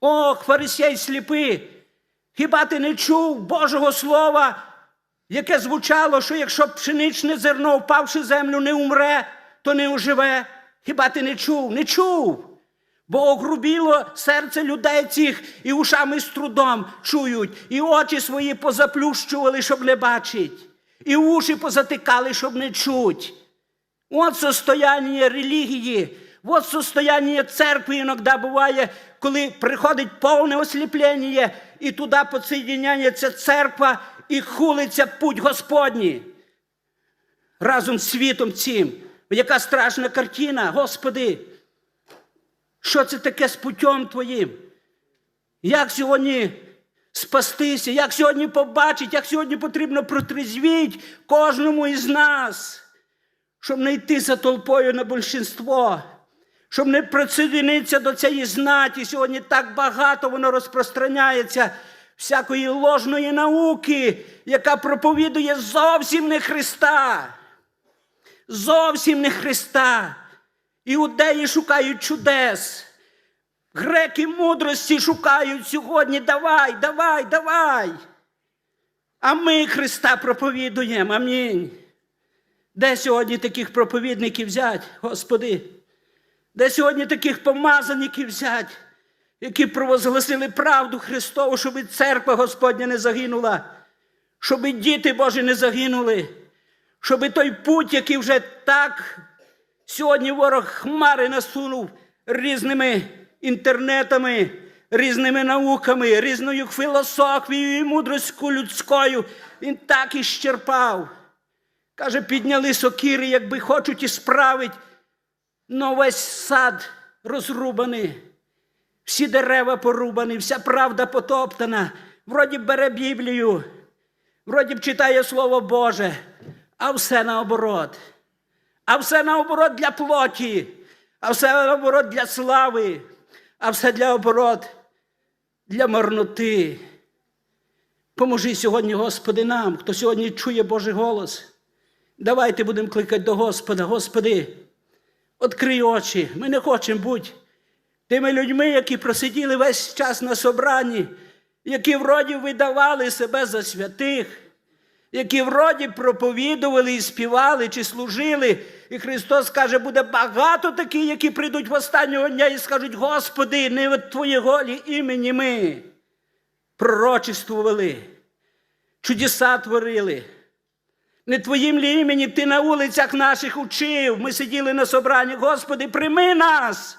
Ох, фарисей сліпий, хіба ти не чув Божого Слова, яке звучало, що якщо пшеничне зерно, впавши землю, не умре, то не оживе. Хіба ти не чув? Не чув. Бо огрубіло серце людей цих і ушами з трудом чують, і очі свої позаплющували, щоб не бачить, і уші позатикали, щоб не чуть. От состояние релігії, от состояние церкви іноді буває, коли приходить повне осліплення, і туди підсоєдняється церква і хулиться путь Господній. Разом з світом цим. Яка страшна картина, Господи! Що це таке з путем Твоїм? Як сьогодні спастися, як сьогодні побачити, як сьогодні потрібно протрезвіть кожному із нас, щоб не йти за толпою на більшинство, щоб не присоединитися до цієї знаті. Сьогодні так багато воно розпространяється всякої ложної науки, яка проповідує зовсім не Христа. Зовсім не Христа. Іудеї шукають чудес. Греки мудрості шукають сьогодні. Давай, давай, давай. А ми Христа проповідуємо. Амінь. Де сьогодні таких проповідників взять, Господи? Де сьогодні таких помазаників взять, які провозгласили правду Христову, щоб і церква Господня не загинула, щоб і діти Божі не загинули, щоб і той путь, який вже так Сьогодні ворог хмари насунув різними інтернетами, різними науками, різною філософією і мудростю людською. Він так і щерпав. Каже, підняли сокири, якби хочуть і справить, но весь сад розрубаний, всі дерева порубані, вся правда потоптана. Вроді б бере Біблію, вроді б читає Слово Боже, а все наоборот. А все наоборот для плоті, а все наоборот для слави, а все для оборот для марноти. Поможи сьогодні, Господи, нам, хто сьогодні чує Божий голос. Давайте будемо кликати до Господа, Господи, відкрий очі. Ми не хочемо бути тими людьми, які просиділи весь час на собранні, які вроді видавали себе за святих які вроді проповідували і співали чи служили. І Христос каже, буде багато таких, які прийдуть в останнього дня і скажуть, Господи, не від Твоє голі імені ми пророчествували, чудеса творили. Не Твоїм лі Ти на вулицях наших учив. Ми сиділи на собранні. Господи, прийми нас.